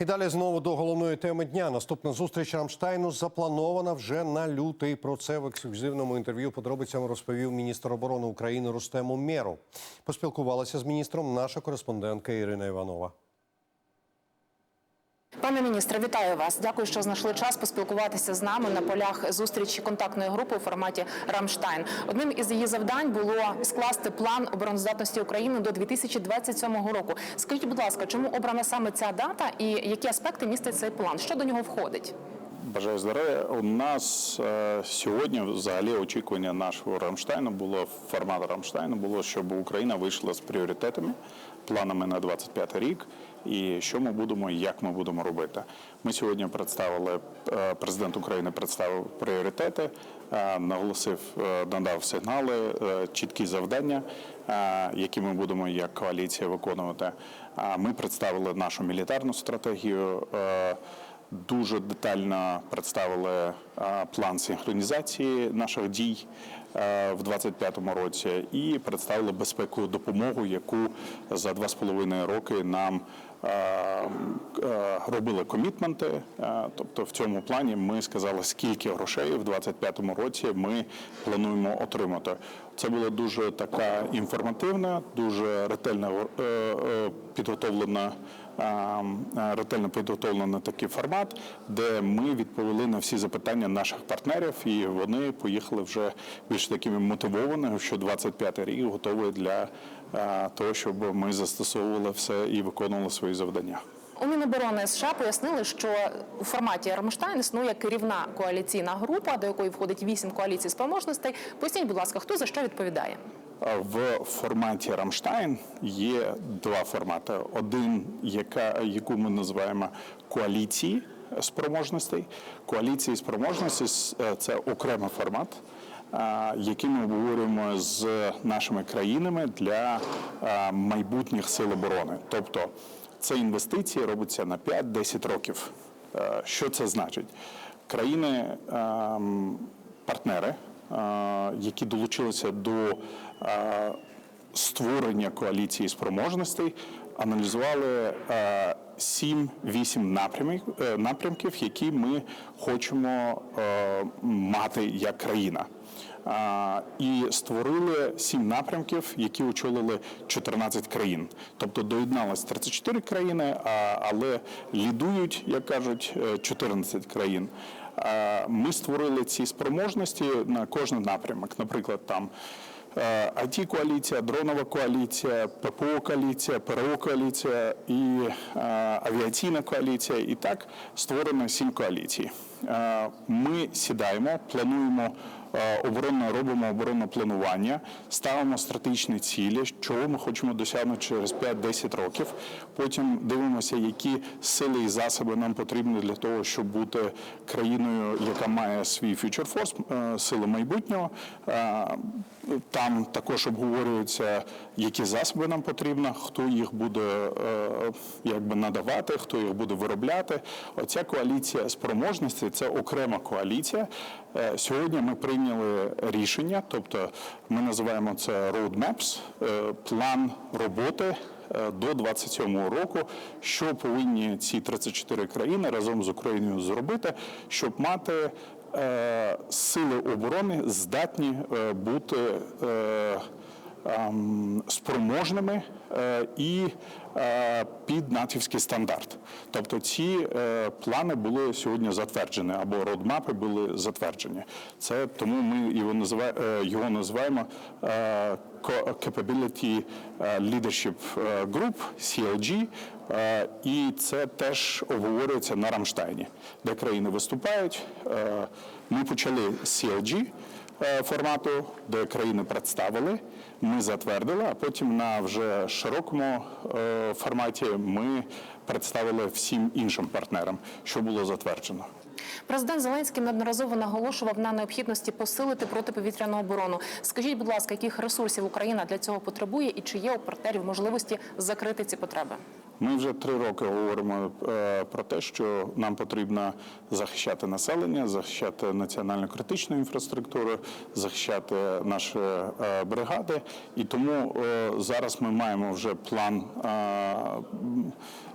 І далі знову до головної теми дня. Наступна зустріч Рамштайну запланована вже на лютий. Про це в ексклюзивному інтерв'ю подробицям розповів міністр оборони України Рустем Умєров. Поспілкувалася з міністром наша кореспондентка Ірина Іванова. Пане міністре, вітаю вас. Дякую, що знайшли час поспілкуватися з нами на полях зустрічі контактної групи у форматі Рамштайн. Одним із її завдань було скласти план обороноздатності України до 2027 року. Скажіть, будь ласка, чому обрана саме ця дата і які аспекти містить цей план? Що до нього входить? Бажаю здоров'я. У нас е, сьогодні взагалі очікування нашого Рамштайну було формату Рамштайну було, щоб Україна вийшла з пріоритетами, планами на 25 рік. І що ми будемо, і як ми будемо робити. Ми сьогодні представили е, президент України представив пріоритети, е, наголосив, е, надав сигнали, чіткі завдання, які ми будемо як коаліція виконувати. А Ми представили нашу мілітарну стратегію. Дуже детально представили е, план синхронізації наших дій е, в 2025 році і представили безпекову допомогу, яку за два з половиною роки нам е, робили комітменти. Тобто, в цьому плані ми сказали, скільки грошей в 2025 році ми плануємо отримати. Це була дуже така інформативна, дуже ретельно підготовлена ретельно на такий формат, де ми відповіли на всі запитання наших партнерів, і вони поїхали вже більш такими мотивованими, що 25 рік готовий для того, щоб ми застосовували все і виконували свої завдання. У Міноборони США пояснили, що у форматі Рамштайн існує керівна коаліційна група, до якої входить вісім коаліцій спроможностей. Поясніть, будь ласка, хто за що відповідає? В форматі Рамштайн є два формати: один, яка яку ми називаємо коаліції спроможностей. Коаліції спроможності е, це окремий формат. е, Який ми обговорюємо з нашими країнами для е, майбутніх сил оборони, тобто це інвестиції робиться на 5-10 років. Е, Що це значить? Країни ем, е, які долучилися до е, створення коаліції спроможностей, аналізували 7-8 напрямів, е, напрямків, які ми хочемо е, мати як країна. І створили сім напрямків, які очолили 14 країн. Тобто доєдналось 34 країни, але лідують, як кажуть, е, 14 країн. Ми створили ці спроможності на кожен напрямок. Наприклад, там it коаліція дронова коаліція, ППО коаліція, ПРО коаліція і е, авіаційна коаліція. І так створено сім коаліцій. Е, Ми сідаємо, плануємо е, оборонно, робимо оборонне планування, ставимо стратегічні цілі, чого ми хочемо досягнути через 5-10 років. Потім дивимося, які сили і засоби нам потрібні для того, щоб бути країною, яка має свій е, сили майбутнього. Е, Там також обговорюється, які засоби нам потрібно, хто їх буде е, якби надавати, хто їх буде виробляти. Оця коаліція спроможності це окрема коаліція. Е, Сьогодні ми прийняли рішення, тобто ми називаємо це roadmaps, е, план роботи. е, До 27 року, що повинні ці 34 країни разом з Україною зробити, щоб мати е, сили оборони здатні бути спроможними е, і е, під натівський стандарт. Тобто ці е, плани були сьогодні затверджені або родмапи були затверджені. Це тому ми його його називаємо Capability Leadership Group, CLG, і це теж обговорюється на Рамштайні, де країни виступають. Ми почали з CLG, формату, де країни представили, ми затвердили, а потім на вже широкому е, форматі ми представили всім іншим партнерам, що було затверджено. Президент Зеленський неодноразово наголошував на необхідності посилити протиповітряну оборону. Скажіть, будь ласка, яких ресурсів Україна для цього потребує, і чи є у партнерів можливості закрити ці потреби? Ми вже три роки говоримо е, про те, що нам потрібно захищати населення, захищати національно критичну інфраструктуру, захищати наші е, бригади. І тому е, зараз ми маємо вже план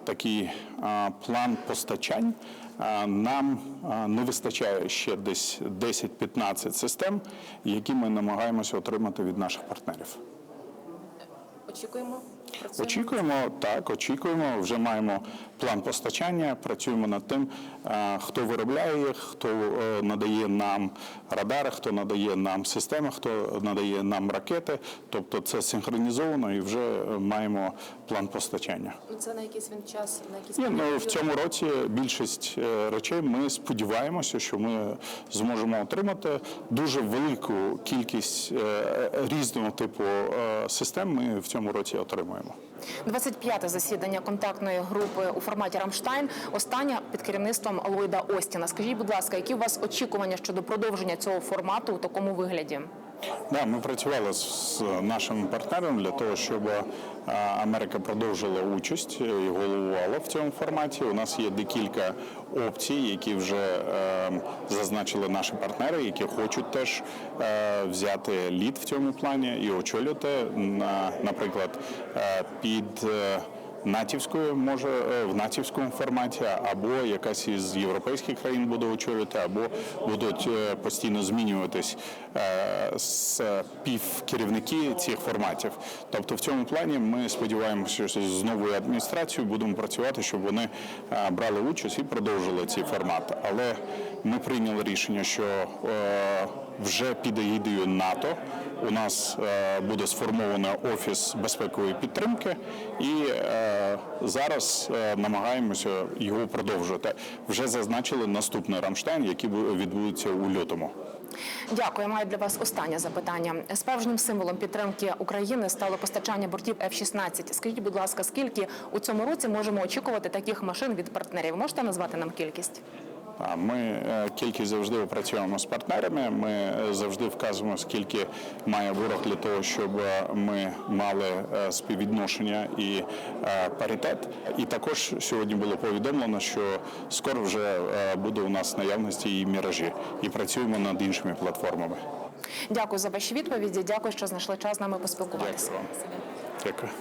такий план постачань. Нам не вистачає ще десь 10-15 систем, які ми намагаємося отримати від наших партнерів. Очікуємо. Очікуємо так, очікуємо. Вже маємо план постачання. Працюємо над тим, е, хто виробляє їх, хто е, надає нам радари, хто надає нам системи, хто надає нам ракети. Тобто це синхронізовано і вже е, маємо план постачання. Ну, Це на якийсь він час, на якийсь Ні, ну, в цьому році більшість речей ми сподіваємося, що ми зможемо отримати дуже велику кількість різного типу систем. Ми в цьому році отримуємо. 25-те засідання контактної групи у форматі Рамштайн. Остання під керівництвом Ллойда Остіна. Скажіть, будь ласка, які у вас очікування щодо продовження цього формату у такому вигляді? Да, ми працювали з нашими партнерами для того, щоб е, Америка продовжила участь і головувала в цьому форматі. У нас є декілька опцій, які вже е, зазначили наші партнери, які хочуть теж е, взяти лід в цьому плані і очолювати, на, наприклад, під. Е, натівською може е, в натівському форматі, або якась із європейських країн буде очолювати, або будуть е, постійно змінюватись е, з півкерівники цих форматів. Тобто, в цьому плані ми сподіваємося, що з новою адміністрацією будемо працювати, щоб вони е, брали участь і продовжили ці формати. Але ми прийняли рішення, що е, вже під егідою НАТО у нас е, буде сформовано офіс безпекової підтримки, і е, зараз е, намагаємося його продовжувати. Вже зазначили наступний Рамштайн, який бу- відбудеться у лютому. Дякую. Маю для вас останнє запитання. Справжнім символом підтримки України стало постачання бортів F-16. Скажіть, будь ласка, скільки у цьому році можемо очікувати таких машин від партнерів? Можете назвати нам кількість? Ми е, кількість завжди працюємо з партнерами. Ми е, завжди вказуємо, скільки має ворог для того, щоб е, ми мали співвідношення і паритет. І також сьогодні було повідомлено, що скоро вже буде у нас наявності і міражі, і працюємо над іншими платформами. Дякую за ваші відповіді. Дякую, що знайшли час з нами поспілкуватися. Дякую вам. Дякую.